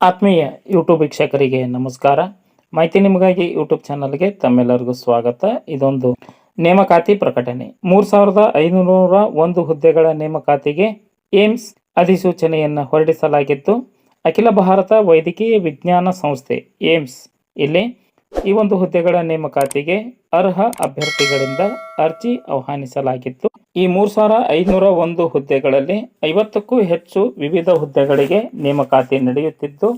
ಆತ್ಮೀಯ ಯೂಟ್ಯೂಬ್ ವೀಕ್ಷಕರಿಗೆ ನಮಸ್ಕಾರ. ಮಾಹಿತಿ ನಿಮಗಾಗಿ ಯೂಟ್ಯೂಬ್ ಚಾನಲ್ಗೆ ತಮ್ಮೆಲ್ಲರಿಗೂ ಸ್ವಾಗತ. ಇದೊಂದು ನೇಮಕಾತಿ ಪ್ರಕಟಣೆ. ಮೂರು ಸಾವಿರದ ಐನೂರ ಒಂದು ಹುದ್ದೆಗಳ ನೇಮಕಾತಿಗೆ ಏಮ್ಸ್ ಅಧಿಸೂಚನೆಯನ್ನು ಹೊರಡಿಸಲಾಗಿದ್ದು ಅಖಿಲ ಭಾರತ ವೈದ್ಯಕೀಯ ವಿಜ್ಞಾನ ಸಂಸ್ಥೆ ಏಮ್ಸ್ ಇಲ್ಲಿ ಈ ಒಂದು ಹುದ್ದೆಗಳ ನೇಮಕಾತಿಗೆ ಅರ್ಹ ಅಭ್ಯರ್ಥಿಗಳಿಂದ ಅರ್ಜಿ ಆಹ್ವಾನಿಸಲಾಗಿತ್ತು. ಈ ಮೂರು ಸಾವಿರ ಐದುನೂರ ಒಂದು ಹುದ್ದೆಗಳಲ್ಲಿ ಐವತ್ತಕ್ಕೂ ಹೆಚ್ಚು ವಿವಿಧ ಹುದ್ದೆಗಳಿಗೆ ನೇಮಕಾತಿ ನಡೆಯುತ್ತಿದ್ದು,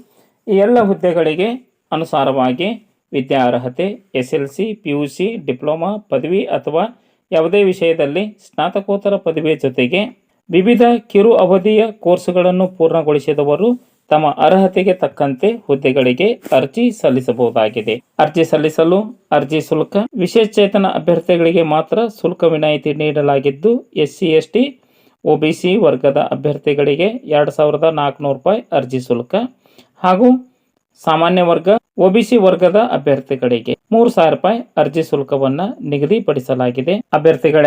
ಈ ಎಲ್ಲ ಹುದ್ದೆಗಳಿಗೆ ಅನುಸಾರವಾಗಿ ವಿದ್ಯಾರ್ಹತೆ S L C P U C diploma, ಪದವಿ ಅಥವಾ ಯಾವುದೇ ವಿಷಯದಲ್ಲಿ ಸ್ನಾತಕೋತ್ತರ ಪದವಿಯ ಜೊತೆಗೆ ವಿವಿಧ ಕಿರು ಅವಧಿಯ ಕೋರ್ಸುಗಳನ್ನು ಪೂರ್ಣಗೊಳಿಸಿದವರು ತಮ್ಮ ಅರ್ಹತೆಗೆ ತಕ್ಕಂತೆ ಹುದ್ದೆಗಳಿಗೆ ಅರ್ಜಿ ಸಲ್ಲಿಸಬಹುದಾಗಿದೆ. ಅರ್ಜಿ ಸಲ್ಲಿಸಲು ಅರ್ಜಿ ಶುಲ್ಕ ವಿಶೇಷಚೇತನ ಅಭ್ಯರ್ಥಿಗಳಿಗೆ ಮಾತ್ರ ಶುಲ್ಕ ವಿನಾಯಿತಿ ನೀಡಲಾಗಿದ್ದು S C S T OBC ವರ್ಗದ ಅಭ್ಯರ್ಥಿಗಳಿಗೆ ಎರಡು ಸಾವಿರದ ನಾಲ್ಕುನೂರು ರೂಪಾಯಿ ಅರ್ಜಿ ಶುಲ್ಕ ಹಾಗೂ ಸಾಮಾನ್ಯ ವರ್ಗ, ಒಬಿಸಿ ವರ್ಗದ ಅಭ್ಯರ್ಥಿಗಳಿಗೆ ಮೂರು ಸಾವಿರ ರೂಪಾಯಿ ಅರ್ಜಿ ಶುಲ್ಕವನ್ನು ನಿಗದಿಪಡಿಸಲಾಗಿದೆ. ಅಭ್ಯರ್ಥಿಗಳ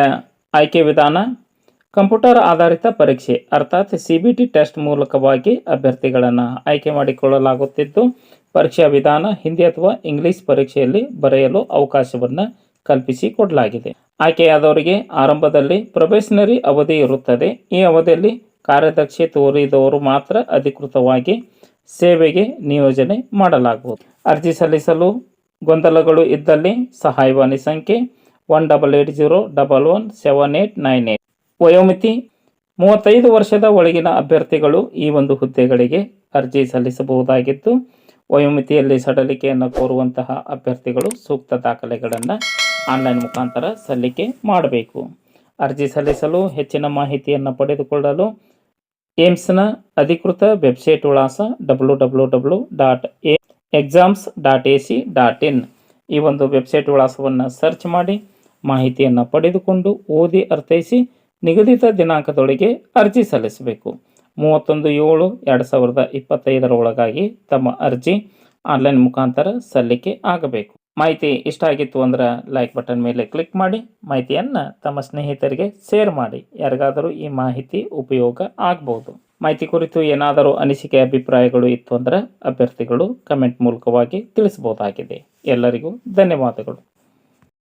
ಆಯ್ಕೆ ವಿಧಾನ ಕಂಪ್ಯೂಟರ್ ಆಧಾರಿತ ಪರೀಕ್ಷೆ, ಅರ್ಥಾತ್ ಸಿ ಬಿ ಟಿ ಟೆಸ್ಟ್ ಮೂಲಕವಾಗಿ ಅಭ್ಯರ್ಥಿಗಳನ್ನು ಆಯ್ಕೆ ಮಾಡಿಕೊಳ್ಳಲಾಗುತ್ತಿದ್ದು, ಪರೀಕ್ಷಾ ವಿಧಾನ ಹಿಂದಿ ಅಥವಾ ಇಂಗ್ಲಿಷ್ ಪರೀಕ್ಷೆಯಲ್ಲಿ ಬರೆಯಲು ಅವಕಾಶವನ್ನು ಕಲ್ಪಿಸಿಕೊಡಲಾಗಿದೆ ಆಯ್ಕೆಯಾದವರಿಗೆ ಆರಂಭದಲ್ಲಿ ಪ್ರೊಬೇಷನರಿ ಅವಧಿ ಇರುತ್ತದೆ. ಈ ಅವಧಿಯಲ್ಲಿ ಕಾರ್ಯದಕ್ಷೆ ತೋರಿದವರು ಮಾತ್ರ ಅಧಿಕೃತವಾಗಿ ಸೇವೆಗೆ ನಿಯೋಜನೆ ಮಾಡಲಾಗುವುದು. ಅರ್ಜಿ ಸಲ್ಲಿಸಲು ಗೊಂದಲಗಳು ಇದ್ದಲ್ಲಿ ಸಹಾಯವಾಣಿ ಸಂಖ್ಯೆ one double eight zero double one seven eight nine eight ವಯೋಮಿತಿ, ಮೂವತ್ತೈದು ವರ್ಷದ ಒಳಗಿನ ಅಭ್ಯರ್ಥಿಗಳು ಈ ಒಂದು ಹುದ್ದೆಗಳಿಗೆ ಅರ್ಜಿ ಸಲ್ಲಿಸಬಹುದಾಗಿದ್ದು ವಯೋಮಿತಿಯಲ್ಲಿ ಸಡಲಿಕೆಯನ್ನು ಕೋರುವಂತಹ ಅಭ್ಯರ್ಥಿಗಳು ಸೂಕ್ತ ದಾಖಲೆಗಳನ್ನು ಆನ್ಲೈನ್ ಮುಖಾಂತರ ಸಲ್ಲಿಕೆ ಮಾಡಬೇಕು. ಅರ್ಜಿ ಸಲ್ಲಿಸಲು ಹೆಚ್ಚಿನ ಮಾಹಿತಿಯನ್ನು ಪಡೆದುಕೊಳ್ಳಲು ಏಮ್ಸ್ನ ಅಧಿಕೃತ ವೆಬ್ಸೈಟ್ ವಿಳಾಸ W W W dot A exams dot A C dot in. ಈ ಒಂದು ವೆಬ್ಸೈಟ್ ವಿಳಾಸವನ್ನು ಸರ್ಚ್ ಮಾಡಿ ಮಾಹಿತಿಯನ್ನು ಪಡೆದುಕೊಂಡು ಓದಿ ಅರ್ಥೈಸಿ ನಿಗದಿತ ದಿನಾಂಕದೊಳಗೆ ಅರ್ಜಿ ಸಲ್ಲಿಸಬೇಕು. ಮೂವತ್ತೊಂದು ಏಳು ಎರಡು ಸಾವಿರದ ಇಪ್ಪತ್ತೈದರ ಒಳಗಾಗಿ ತಮ್ಮ ಅರ್ಜಿ ಆನ್ಲೈನ್ ಮುಖಾಂತರ ಸಲ್ಲಿಕೆ ಆಗಬೇಕು. ಮಾಹಿತಿ ಇಷ್ಟ ಆಗಿತ್ತು ಅಂದ್ರೆ ಲೈಕ್ ಬಟನ್ ಮೇಲೆ ಕ್ಲಿಕ್ ಮಾಡಿ, ಮಾಹಿತಿಯನ್ನು ತಮ್ಮ ಸ್ನೇಹಿತರಿಗೆ ಶೇರ್ ಮಾಡಿ. ಯಾರಿಗಾದರೂ ಈ ಮಾಹಿತಿ ಉಪಯೋಗ ಆಗ್ಬೋದು. ಮಾಹಿತಿ ಕುರಿತು ಏನಾದರೂ ಅನಿಸಿಕೆ, ಅಭಿಪ್ರಾಯಗಳು ಇತ್ತು ಅಂದ್ರೆ ಅಭ್ಯರ್ಥಿಗಳು ಕಮೆಂಟ್ ಮೂಲಕವಾಗಿ ತಿಳಿಸಬಹುದಾಗಿದೆ. ಎಲ್ಲರಿಗೂ ಧನ್ಯವಾದಗಳು.